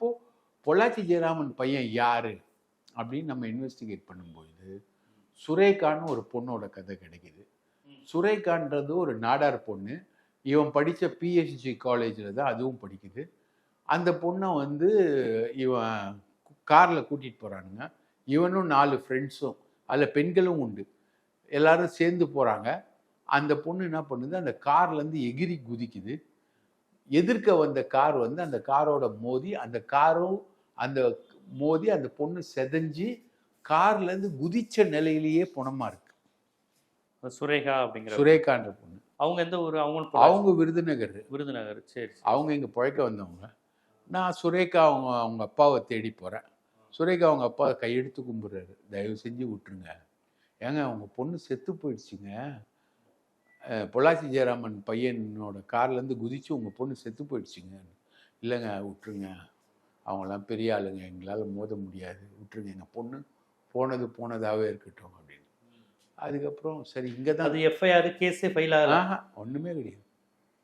அப்போது பொள்ளாச்சி ஜெயராமன் பையன் யார் அப்படின்னு நம்ம இன்வெஸ்டிகேட் பண்ணும்போது சுரேகான்னு ஒரு பொண்ணோட கதை கிடைக்குது. சுரேகான்றது ஒரு நாடார் பொண்ணு. இவன் படித்த பிஹெச்டி காலேஜில் தான் அதுவும் படிக்குது. அந்த பொண்ணை வந்து இவன் காரில் கூட்டிகிட்டு போகிறானுங்க இவனும் நாலு ஃப்ரெண்ட்ஸும் அதில் பெண்களும் உண்டு. எல்லாரும் சேர்ந்து போகிறாங்க அந்த பொண்ணு என்ன பண்ணுது? அந்த கார்லேருந்து எகிரி குதிக்குது. எதிர்க்க வந்த கார் வந்து அந்த காரோட மோதி அந்த காரும் அந்த மோதி அந்த பொண்ணு செதஞ்சு கார்லேருந்து குதிச்ச நிலையிலேயே புணமா இருக்கு. சுரேகா அப்படிங்கிற சுரேகான்ற பொண்ணு. அவங்க எந்த ஊர்? அவங்க அவங்க விருதுநகர். விருதுநகர். சரி. அவங்க இங்கே பிழைக்க வந்தவங்க. நான் சுரேகா அவங்க அவங்க அப்பாவை தேடி போகிறேன் சுரேகா அவங்க அப்பா கையெடுத்து கும்பிட்றாரு. தயவு செஞ்சு விட்டுருங்க. ஏங்க அவங்க பொண்ணு செத்து போயிடுச்சுங்க. பொள்ளாச்சி ஜெயராமன் பையனோட கார்லேருந்து குதிச்சு உங்கள் பொண்ணு செத்து போயிடுச்சுங்க. இல்லைங்க விட்டுருங்க. அவங்களாம் பெரிய ஆளுங்க. எங்களால் மோத முடியாது. விட்டுருங்க எங்கள் பொண்ணு போனது போனதாகவே இருக்கட்டும் அப்படின்னு. அதுக்கப்புறம் சரி இங்கே தான் அது எஃப்ஐஆர் கேஸே ஃபைல் ஆகல? ஆஹா ஒன்றுமே கிடையாது.